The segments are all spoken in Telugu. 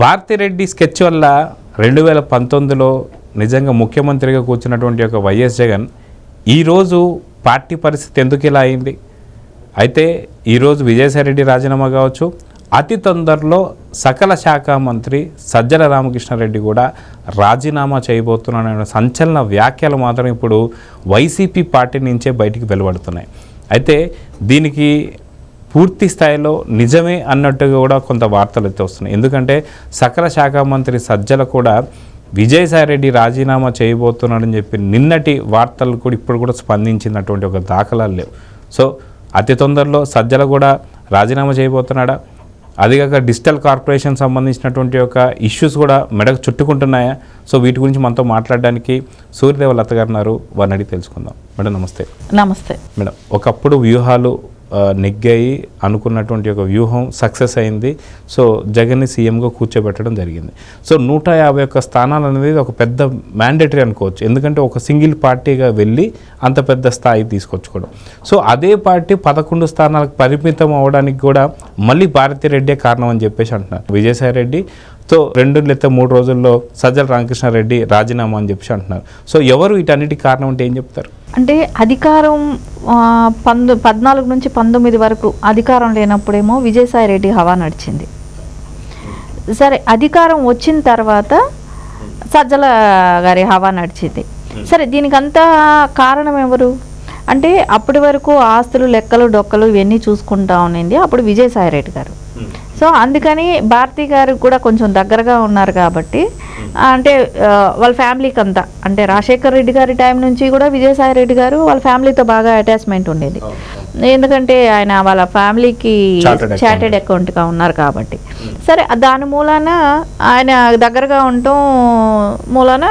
భారతిరెడ్డి స్కెచ్ వల్ల రెండు వేల పంతొమ్మిదిలో నిజంగా ముఖ్యమంత్రిగా కూర్చున్నటువంటి ఒక వైఎస్ జగన్ ఈరోజు పార్టీ పరిస్థితి ఎందుకు ఇలా అయింది? అయితే ఈరోజు విజయసాయిరెడ్డి రాజీనామా కావచ్చు అతి తొందరలో సకల శాఖ మంత్రి సజ్జల రామకృష్ణారెడ్డి కూడా రాజీనామా చేయబోతున్నాడనే సంచలన వ్యాఖ్యలు మాత్రం ఇప్పుడు వైసీపీ పార్టీ నుంచే బయటికి వెలువడుతున్నాయి. అయితే దీనికి పూర్తి స్థాయిలో నిజమే అన్నట్టుగా కూడా కొంత వార్తలు అయితే వస్తున్నాయి. ఎందుకంటే సకల శాఖ మంత్రి సజ్జల కూడా విజయసాయిరెడ్డి రాజీనామా చేయబోతున్నాడని చెప్పి నిన్నటి వార్తలు కూడా ఇప్పుడు కూడా స్పందించినటువంటి ఒక దాఖలాలు లేవు. సో అతి తొందరలో సజ్జల కూడా రాజీనామా చేయబోతున్నాడా? అదిగాక డిజిటల్ కార్పొరేషన్ సంబంధించినటువంటి ఒక ఇష్యూస్ కూడా మెడకు చుట్టుకుంటున్నాయా? సో వీటి గురించి మనతో మాట్లాడడానికి సూర్యదేవ లత గారు ఉన్నారు. వారిని అడిగి తెలుసుకుందాం. మేడం నమస్తే. నమస్తే. మేడం ఒకప్పుడు వ్యూహాలు నెగ్గాయి అనుకున్నటువంటి ఒక వ్యూహం సక్సెస్ అయింది. సో జగన్ని సీఎంగా కూర్చోబెట్టడం జరిగింది. సో నూట యాభై ఒక్క స్థానాలు అనేది ఒక పెద్ద మ్యాండేటరీ అనుకోవచ్చు. ఎందుకంటే ఒక సింగిల్ పార్టీగా వెళ్ళి అంత పెద్ద స్థాయి తీసుకొచ్చుకోవడం. సో అదే పార్టీ పదకొండు స్థానాలకు పరిమితం అవ్వడానికి కూడా మళ్ళీ భారతీరెడ్డే కారణం అని చెప్పేసి అంటున్నారు. విజయసాయి రెడ్డి. సో రెండు లేదా మూడు రోజుల్లో సజ్జల రామకృష్ణారెడ్డి రాజీనామా అని చెప్పేసి అంటున్నారు. సో ఎవరు వీటన్నిటికి కారణం అంటే ఏం చెప్తారు? అంటే అధికారం పంద పద్నాలుగు నుంచి పంతొమ్మిది వరకు అధికారం లేనప్పుడేమో విజయసాయి రెడ్డి హవా నడిచింది. సరే అధికారం వచ్చిన తర్వాత సజ్జల గారి హవా నడిచింది. సరే దీనికంతా కారణం ఎవరు? అంటే అప్పటి వరకు ఆస్తులు లెక్కలు డొక్కలు ఇవన్నీ చూసుకుంటా ఉన్నింది అప్పుడు విజయసాయి రెడ్డి గారు సో అందుకని భారతి గారు కూడా కొంచెం దగ్గరగా ఉన్నారు కాబట్టి అంటే వాళ్ళ ఫ్యామిలీకి అంతా అంటే రాజశేఖర్ రెడ్డి గారి టైం నుంచి కూడా విజయసాయి రెడ్డి గారు వాళ్ళ ఫ్యామిలీతో బాగా అటాచ్మెంట్ ఉండేది. ఎందుకంటే ఆయన వాళ్ళ ఫ్యామిలీకి. చార్టెడ్ అకౌంట్గా ఉన్నారు కాబట్టి. సరే దాని మూలాన ఆయన దగ్గరగా ఉండటం మూలాన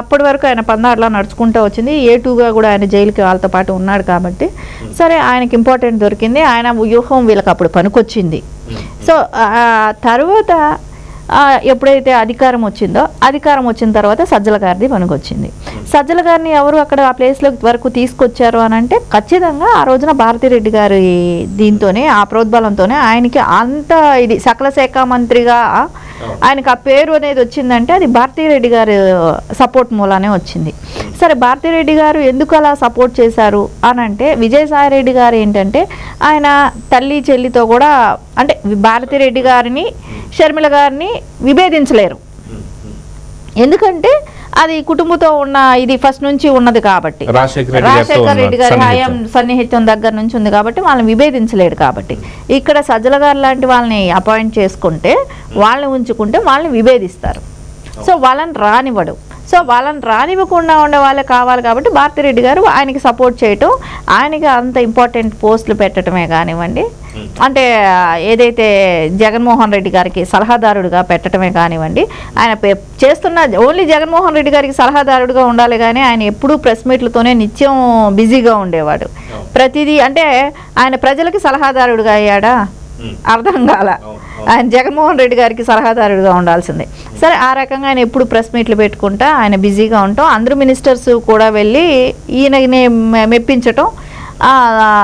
అప్పటి వరకు ఆయన పందాడులా నడుచుకుంటూ వచ్చింది. ఏ టూగా కూడా ఆయన జైలుకి వాళ్ళతో పాటు ఉన్నాడు కాబట్టి సరే ఆయనకి ఇంపార్టెంట్ దొరికింది. ఆయన వ్యూహం వీళ్ళకి అప్పుడు పనికొచ్చింది. సో తర్వాత ఎప్పుడైతే అధికారం వచ్చిందో అధికారం వచ్చిన తర్వాత సజ్జల గారిది పనికొచ్చింది. సజ్జల గారిని ఎవరు అక్కడ ఆ ప్లేస్లో వరకు తీసుకొచ్చారు అని అంటే ఖచ్చితంగా ఆ రోజున భారతిరెడ్డి గారి దీంతోనే ఆ ప్రోద్బలంతోనే ఆయనకి అంత ఇది సకల శాఖ మంత్రిగా ఆయనకు ఆ పేరు అనేది వచ్చిందంటే అది భారతిరెడ్డి గారి సపోర్ట్ మూలానే వచ్చింది. సరే భారతిరెడ్డి గారు ఎందుకు అలా సపోర్ట్ చేశారు అని అంటే విజయసాయి రెడ్డి గారు ఏంటంటే ఆయన తల్లి చెల్లితో కూడా అంటే భారతిరెడ్డి గారిని షర్మిల గారిని విభేదించలేరు. ఎందుకంటే అది కుటుంబంతో ఉన్న ఇది ఫస్ట్ నుంచి ఉన్నది కాబట్టి. రాజశేఖర రెడ్డి గారి. హయాం సన్నిహిత్యం దగ్గర నుంచి ఉంది కాబట్టి వాళ్ళని విభేదించలేడు కాబట్టి. ఇక్కడ సజ్జల గారు లాంటి వాళ్ళని అపాయింట్ చేసుకుంటే వాళ్ళని ఉంచుకుంటే వాళ్ళని విభేదిస్తారు. సో వాళ్ళని రానివ్వడు. సో వాళ్ళని రానివ్వకుండా ఉండే వాళ్ళే కావాలి కాబట్టి భారతిరెడ్డి గారు ఆయనకి సపోర్ట్ చేయటం ఆయనకి అంత ఇంపార్టెంట్ పోస్టులు పెట్టడమే కానివ్వండి. అంటే ఆ, ఏదైతే జగన్మోహన్ రెడ్డి గారికి సలహాదారుడిగా పెట్టడమే కానివ్వండి ఆయన చేస్తున్న ఓన్లీ జగన్మోహన్ రెడ్డి గారికి సలహాదారుడిగా ఉండాలి కానీ ఆయన ఎప్పుడూ ప్రెస్ మీట్లతోనే నిత్యం బిజీగా ఉండేవాడు. ప్రతిదీ అంటే ఆయన ప్రజలకి సలహాదారుడిగా అయ్యాడా? అర్థం కాల. ఆయన జగన్మోహన్ రెడ్డి గారికి సలహాదారుడిగా ఉండాల్సిందే. సరే ఆ రకంగా ఆయన ఎప్పుడు ప్రెస్ మీట్లు పెట్టుకుంటా ఆయన బిజీగా ఉంటాం అందరూ మినిస్టర్స్ కూడా వెళ్ళి ఈయనని మె- మెప్పించటం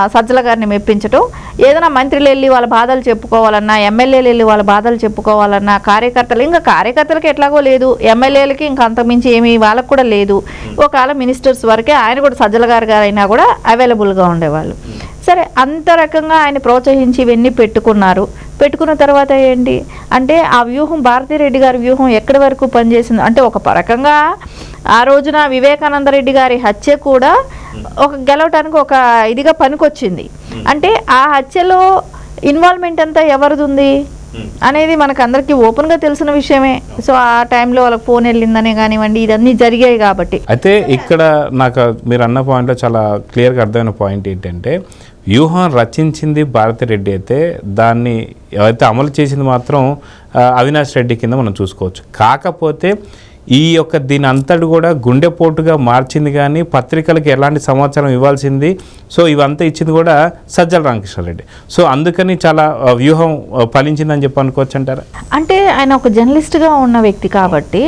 సజ్జల గారిని మెప్పించటం ఏదైనా మంత్రులు వెళ్ళి వాళ్ళ బాధలు చెప్పుకోవాలన్నా ఎమ్మెల్యేలు వెళ్ళి వాళ్ళ బాధలు చెప్పుకోవాలన్నా కార్యకర్తలు ఇంకా కార్యకర్తలకి ఎట్లాగో లేదు. ఎమ్మెల్యేలకి ఇంకా అంతకుమించి ఏమీ వాళ్ళకు కూడా లేదు. ఒకవేళ మినిస్టర్స్ వరకే ఆయన కూడా సజ్జల గారు గారు అయినా కూడా అవైలబుల్గా ఉండేవాళ్ళు. సరే అంత రకంగా ఆయన ప్రోత్సహించి ఇవన్నీ పెట్టుకున్నారు. పెట్టుకున్న తర్వాత ఏంటి? అంటే ఆ వ్యూహం భారతిరెడ్డి గారి వ్యూహం ఎక్కడి వరకు పనిచేసింది అంటే ఒక రకంగా ఆ రోజున వివేకానంద రెడ్డి గారి హత్య కూడా ఒక గెలవటానికి ఒక ఇదిగా పనికొచ్చింది. అంటే ఆ హత్యలో ఇన్వాల్వ్మెంట్ అంతా ఎవరిది ఉంది అనేది మనకు అందరికీ ఓపెన్గా తెలిసిన విషయమే. సో ఆ టైంలో వాళ్ళకి ఫోన్ వెళ్ళిందనే కానివ్వండి ఇదన్నీ జరిగాయి కాబట్టి. అయితే ఇక్కడ నాకు మీరు అన్న పాయింట్లో చాలా క్లియర్గా అర్థమైన పాయింట్ ఏంటంటే వ్యూహం రచించింది భారతి రెడ్డి అయితే దాన్ని ఎవరైతే అమలు చేసింది మాత్రం అవినాష్ రెడ్డి కింద మనం చూసుకోవచ్చు. కాకపోతే ఈ యొక్క దీని అంతటి కూడా గుండెపోటుగా మార్చింది కానీ పత్రికలకు ఎలాంటి సమాచారం ఇవ్వాల్సింది? సో ఇవంతా ఇచ్చింది కూడా సజ్జల రామకృష్ణారెడ్డి. సో అందుకని చాలా వ్యూహం ఫలించిందని చెప్పి అనుకోవచ్చు అంటారా అంటే ఆయన ఒక జర్నలిస్ట్గా ఉన్న వ్యక్తి కాబట్టి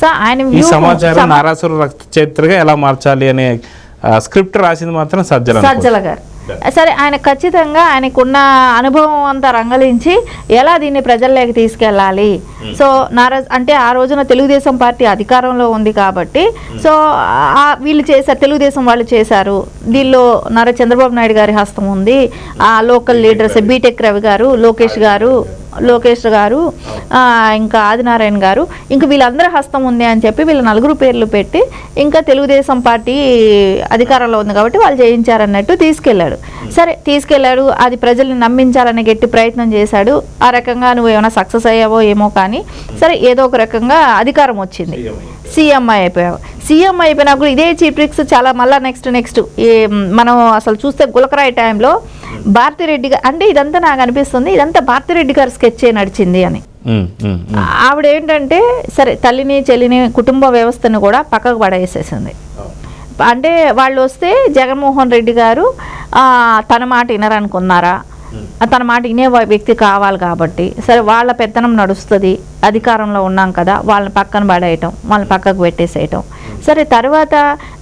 సో ఆయన ఈ సమాచారం సమ- నారాసుర రక్త చరిత్రగా ఎలా మార్చాలి అనే స్క్రిప్ట్ రాసింది మాత్రం సజ్జల. సజ్జల గారు. సరే ఆయన ఖచ్చితంగా ఆయనకున్న అనుభవం అంతా రంగలించి ఎలా దీన్ని ప్రజల్లోకి తీసుకెళ్ళాలి? సో నారా అంటే ఆ రోజున తెలుగుదేశం పార్టీ అధికారంలో ఉంది కాబట్టి సో ఆ- వీళ్ళు చేశారు తెలుగుదేశం వాళ్ళు చేశారు. దీనిలో నారా చంద్రబాబు నాయుడు గారి హస్తం ఉంది. ఆ లోకల్ లీడర్స్ బీటెక్ రవి. గారు లోకేష్ గారు లోకేష్ గారు ఇంకా ఆదినారాయణ గారు ఇంకా వీళ్ళందరి హస్తం ఉంది అని చెప్పి వీళ్ళ నలుగురు పేర్లు పెట్టి ఇంకా తెలుగుదేశం పార్టీ అధికారంలో ఉంది కాబట్టి వాళ్ళు చేయించారన్నట్టు తీసుకెళ్ళాడు. సరే తీసుకెళ్ళాడు అది ప్రజల్ని నమ్మించాలని గట్టి ప్రయత్నం చేశాడు. ఆ రకంగా నువ్వు ఏమైనా సక్సెస్ అయ్యావో ఏమో కానీ సరే ఏదో ఒక రకంగా అధికారం వచ్చింది. సీఎం అయిపోయావు. సీఎం అయిపోయినా కూడా ఇదే చీప్ ట్రిక్స్ చాలా మళ్ళీ నెక్స్ట్ నెక్స్ట్. మనం అసలు చూస్తే గులకరాయి టైంలో భారతిరెడ్డి గారు అంటే ఇదంతా నాకు అనిపిస్తుంది ఇదంతా భారతిరెడ్డి గారి స్కెచ్ నడిచింది అని. ఆవిడ ఏంటంటే సరే తల్లిని చెల్లిని కుటుంబ వ్యవస్థను కూడా పక్కకు పడేసేసింది. అంటే వాళ్ళు వస్తే జగన్మోహన్ రెడ్డి గారు తన మాట వినరనుకున్నారా? తన మాట వినే వ్యక్తి కావాలి కాబట్టి. సరే వాళ్ళ పెత్తనం నడుస్తుంది. అధికారంలో ఉన్నాం కదా వాళ్ళని పక్కన పడేయటం వాళ్ళని పక్కకు పెట్టేసేయటం. సరే తర్వాత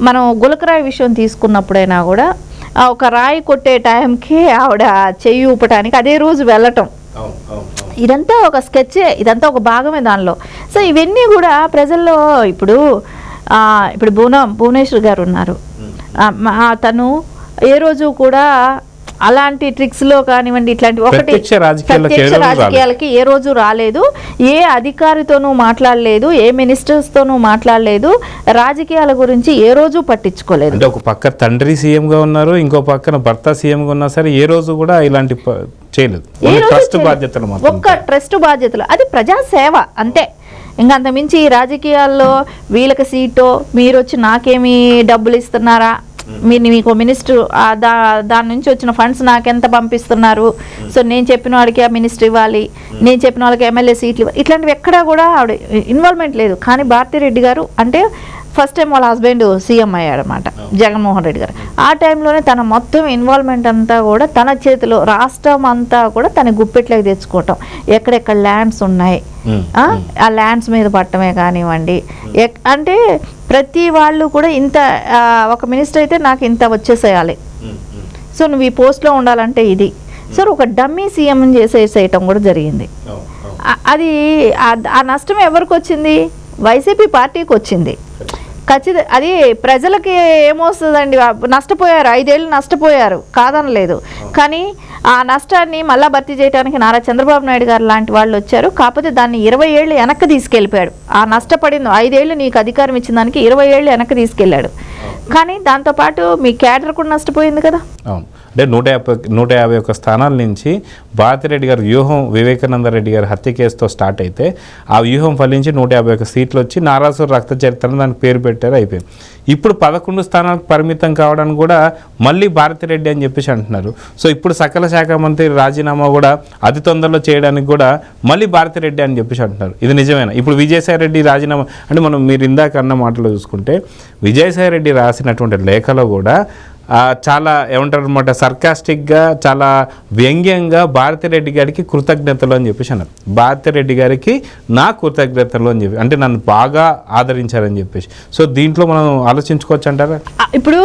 మనం గులకరాయి విషయం తీసుకున్నప్పుడైనా కూడా ఒక రాయి కొట్టే టైంకి ఆవిడ చెయ్యి ఊపటానికి అదే రోజు వెళ్ళటం. ఇదంతా ఒక స్కెచ్ ఇదంతా ఒక భాగమే దానిలో. సో ఇవన్నీ కూడా ప్రజల్లో ఇప్పుడు ఇప్పుడు భువన భువనేశ్వర్ గారు ఉన్నారు. తను ఏ రోజు కూడా అలాంటి ట్రిక్స్లో కానివ్వండి ఇట్లాంటి ఒకటి ప్రత్యక్ష. రాజకీయాలకి ఏ రోజు రాలేదు. ఏ అధికారితోనూ మాట్లాడలేదు ఏ మినిస్టర్స్ తోనూ మాట్లాడలేదు రాజకీయాల గురించి ఏ రోజు పట్టించుకోలేదు. అంటే ఒక పక్క తండ్రి సీఎం గా ఉన్నారు ఇంకో పక్కన భర్త సీఎం గా ఉన్నా సరే ఏ రోజు కూడా ఇలాంటి చేయలేదు. ట్రస్ట్. బాధ్యతలు ఒక్క ట్రస్ట్ బాధ్యతలు. అది ప్రజాసేవ అంతే. ఇంకా అంతమించి రాజకీయాల్లో వీళ్ళకి సీటో మీరు వచ్చి నాకేమి డబ్బులు ఇస్తున్నారా? మీరు మీకు మినిస్టర్ దా దాని నుంచి వచ్చిన ఫండ్స్ నాకెంత పంపిస్తున్నారు? సో నేను చెప్పిన వాడికి ఆ మినిస్టర్ ఇవ్వాలి. నేను చెప్పిన వాళ్ళకి ఎమ్మెల్యే సీట్లు ఇట్లాంటివి ఎక్కడా కూడా ఆవిడ ఇన్వాల్వ్మెంట్ లేదు. కానీ భారతిరెడ్డి గారు అంటే ఫస్ట్ టైం వాళ్ళ హస్బెండ్ సీఎం అయ్యాడనమాట జగన్మోహన్ రెడ్డి గారు. ఆ టైంలోనే తన మొత్తం ఇన్వాల్వ్మెంట్ అంతా కూడా తన చేతిలో రాష్ట్రం అంతా కూడా తన గుప్పెట్లోకి తెచ్చుకోవటం. ఎక్కడెక్కడ ల్యాండ్స్ ఉన్నాయి? ఆ? ల్యాండ్స్ మీద పట్టమే కానివ్వండి. ఎక్- అంటే ప్రతి వాళ్ళు కూడా ఇంత ఒక మినిస్టర్ అయితే నాకు ఇంత వచ్చేసేయాలి. సో నువ్వు ఈ పోస్ట్లో ఉండాలంటే ఇది. సో ఒక డమ్మీ సీఎం చేసేసేయటం కూడా జరిగింది. అది ఆ నష్టం ఎవరికి వచ్చింది? వైసీపీ పార్టీకి వచ్చింది. ఖచ్చిత అది ప్రజలకి ఏమొస్తుందండి నష్టపోయారు ఐదేళ్ళు నష్టపోయారు కాదనలేదు. కానీ ఆ నష్టాన్ని మళ్ళా భర్తీ చేయడానికి నారా చంద్రబాబు నాయుడు గారు లాంటి వాళ్ళు వచ్చారు. కాకపోతే దాన్ని ఇరవై ఏళ్ళు వెనక్కి తీసుకెళ్ళిపోయాడు. ఆ నష్టపడింది ఐదేళ్ళు నీకు అధికారం ఇచ్చిన దానికి ఇరవై ఏళ్ళు వెనక్కి తీసుకెళ్ళాడు. కానీ దాంతోపాటు మీ క్యాడర్ కూడా నష్టపోయింది కదా? అవును. అంటే నూట యాభై నూట యాభై ఒక్క స్థానాల నుంచి భారతిరెడ్డి గారి వ్యూహం వివేకానంద రెడ్డి గారి హత్య కేసుతో స్టార్ట్ అయితే ఆ వ్యూహం ఫలించి నూట యాభై ఒక్క సీట్లు వచ్చి నారాసుర రక్త చరిత్ర అని దానికి పేరు పెట్టారు అయిపోయింది. ఇప్పుడు పదకొండు స్థానాలకు పరిమితం కావడానికి కూడా మళ్ళీ భారతిరెడ్డి అని చెప్పేసి అంటున్నారు. సో ఇప్పుడు సకల శాఖ మంత్రి రాజీనామా కూడా అతి తొందరలో చేయడానికి కూడా మళ్ళీ భారతిరెడ్డి అని చెప్పేసి అంటున్నారు. ఇది నిజమేనా? ఇప్పుడు విజయసాయి రెడ్డి రాజీనామా అంటే మనం మీరు ఇందాక అన్న మాటలో చూసుకుంటే విజయసాయి రెడ్డి రాసినటువంటి లేఖలో కూడా చాలా ఏమంటారు అనమాట సర్కాస్టిక్గా చాలా వ్యంగ్యంగా భారతిరెడ్డి గారికి కృతజ్ఞతలు అని చెప్పేసి అన్నారు. భారతిరెడ్డి గారికి నా కృతజ్ఞతలు అని చెప్పి అంటే నన్ను బాగా ఆదరించారని చెప్పేసి. సో దీంట్లో మనం ఆలోచించుకోవచ్చు అంటారా? ఇప్పుడు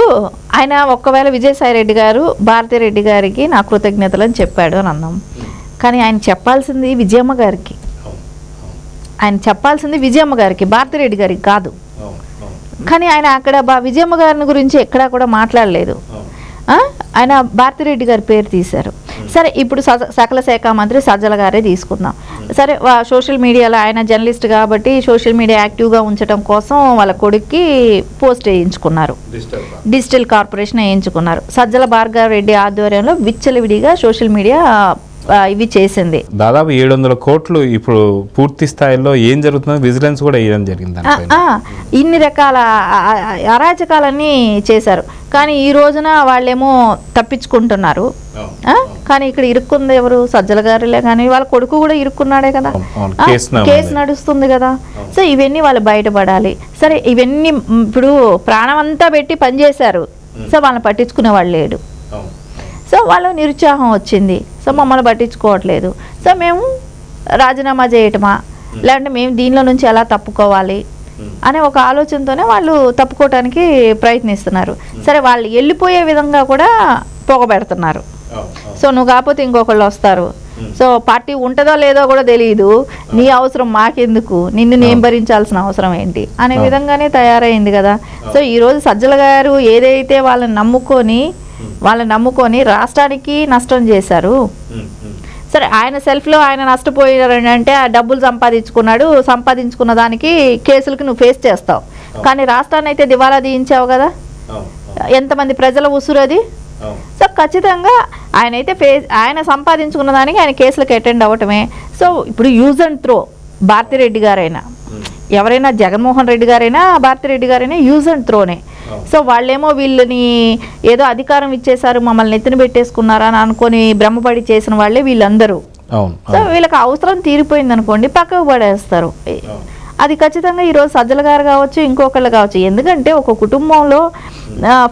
ఆయన ఒకవేళ విజయసాయి రెడ్డి గారు భారతిరెడ్డి గారికి నా కృతజ్ఞతలు అని చెప్పాడు అని అన్నాం. కానీ ఆయన చెప్పాల్సింది విజయమ్మ గారికి. ఆయన చెప్పాల్సింది విజయమ్మ గారికి భారతిరెడ్డి గారికి కాదు. కానీ ఆయన అక్కడ బా విజయమ్మ గారిని గురించి ఎక్కడా కూడా మాట్లాడలేదు? ఆయన భారతిరెడ్డి గారి పేరు తీశారు. సరే ఇప్పుడు సజ- సకల శాఖ మంత్రి సజ్జల గారే తీసుకుందాం. సరే సోషల్ మీడియాలో ఆయన జర్నలిస్ట్ కాబట్టి సోషల్ మీడియా యాక్టివ్గా ఉంచడం కోసం వాళ్ళ కొడుక్కి post వేయించుకున్నారు. Digital corporation. వేయించుకున్నారు. Sajjala Bhargava Reddy ఆధ్వర్యంలో విచ్చలవిడిగా సోషల్ మీడియా ఇవి చేసింది. దాదాపు ఏడు వందల కోట్లు ఇప్పుడు పూర్తి స్థాయిలో ఏం జరుగుతుందో విజిలెన్స్ కూడా వేయడం జరిగింది ఇన్ని రకాల అరాచకాలన్నీ చేశారు. కానీ ఈ రోజున వాళ్ళేమో తప్పించుకుంటున్నారు? కానీ ఇక్కడ ఇరుక్కుంది ఎవరు? సజ్జల గారులే కానీ వాళ్ళ కొడుకు కూడా ఇరుక్కున్నాడే కదా. కేసు నడుస్తుంది కదా. సో ఇవన్నీ వాళ్ళు బయటపడాలి. సరే ఇవన్నీ ఇప్పుడు ప్రాణం అంతా పెట్టి పనిచేశారు. సో వాళ్ళని పట్టించుకునే వాళ్ళు లేడు సో వాళ్ళు నిరుత్సాహం వచ్చింది. సో మమ్మల్ని పట్టించుకోవట్లేదు. సో మేము రాజీనామా చేయటమా? లేదంటే మేము దీనిలో నుంచి ఎలా తప్పుకోవాలి? అనే ఒక ఆలోచనతోనే వాళ్ళు తప్పుకోవటానికి ప్రయత్నిస్తున్నారు. సరే వాళ్ళు వెళ్ళిపోయే విధంగా కూడా పొగబెడుతున్నారు. సో నువ్వు కాకపోతే ఇంకొకళ్ళు వస్తారు. సో పార్టీ ఉంటుందో లేదో కూడా తెలియదు నీ అవసరం మాకెందుకు? నిన్ను నేను భరించాల్సిన అవసరం ఏంటి? అనే విధంగానే తయారైంది కదా. సో ఈరోజు సజ్జల గారు ఏదైతే వాళ్ళని నమ్ముకొని వాళ్ళని నమ్ముకొని రాష్ట్రానికి నష్టం చేశారు. సరే ఆయన సెల్ఫ్లో ఆయన నష్టపోయారని అంటే ఆ డబ్బులు సంపాదించుకున్నాడు సంపాదించుకున్న దానికి కేసులకు నువ్వు ఫేస్ చేస్తావు. కానీ రాష్ట్రాన్ని అయితే దివాలా తీయించావు కదా? ఎంతమంది ప్రజల ఉసురు అది? సో ఖచ్చితంగా ఆయన అయితే ఫే ఆయన సంపాదించుకున్న దానికి ఆయన కేసులకు అటెండ్ అవ్వటమే. సో ఇప్పుడు యూజ్ అండ్ త్రో భారతిరెడ్డి గారైనా. ఎవరైనా జగన్మోహన్ రెడ్డి గారైనా భారతిరెడ్డి గారైనా యూజ్ అండ్ త్రోనే. సో వాళ్ళేమో వీళ్ళని ఏదో అధికారం ఇచ్చేశారు మమ్మల్ని ఎత్తున పెట్టేసుకున్నారా అని అనుకొని భ్రమపడి చేసిన వాళ్ళే వీళ్ళందరూ. సో వీళ్ళకి అవసరం తీరిపోయింది అనుకోండి పక్కకు పడేస్తారు. అది ఖచ్చితంగా ఈరోజు సజ్జల గారు కావచ్చు ఇంకొకళ్ళు కావచ్చు ఎందుకంటే ఒక కుటుంబంలో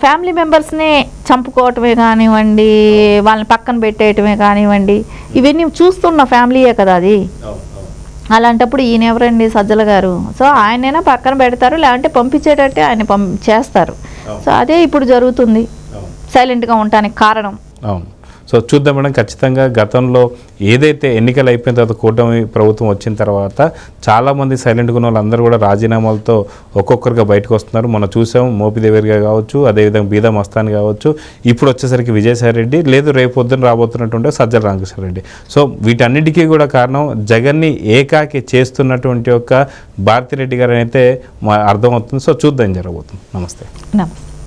ఫ్యామిలీ మెంబర్స్నే చంపుకోవటమే కానివ్వండి వాళ్ళని పక్కన పెట్టేయటమే కానివ్వండి ఇవన్నీ చూస్తున్న ఫ్యామిలీయే కదా అది. అలాంటప్పుడు ఈయన ఎవరండి? సజ్జల గారు. సో ఆయనైనా పక్కన పెడతారు లేదంటే పంపించేటట్టే ఆయన పం చేస్తారు. సో అదే ఇప్పుడు జరుగుతుంది. సైలెంట్గా ఉండటానికి కారణం. అవును. సో చూద్దాం మేడం ఖచ్చితంగా గతంలో ఏదైతే ఎన్నికలు అయిపోయిన తర్వాత కూటమి ప్రభుత్వం వచ్చిన తర్వాత చాలామంది సైలెంట్గా ఉన్న వాళ్ళందరూ కూడా రాజీనామాలతో ఒక్కొక్కరుగా బయటకు వస్తున్నారు. మనం చూసాం మోపిదేవిగా కావచ్చు అదేవిధంగా బీదా మస్తాన్ కావచ్చు. ఇప్పుడు వచ్చేసరికి విజయసాయి రెడ్డి లేదు రేపు పొద్దున రాబోతున్నటువంటి సజ్జల రామకృష్ణారెడ్డి సో వీటన్నిటికీ కూడా కారణం జగన్ని ఏకాకి చేస్తున్నటువంటి యొక్క భారతిరెడ్డి గారు అయితే మా అర్థమవుతుంది. సో చూద్దాం జరగబోతుంది. నమస్తే. నమస్తే.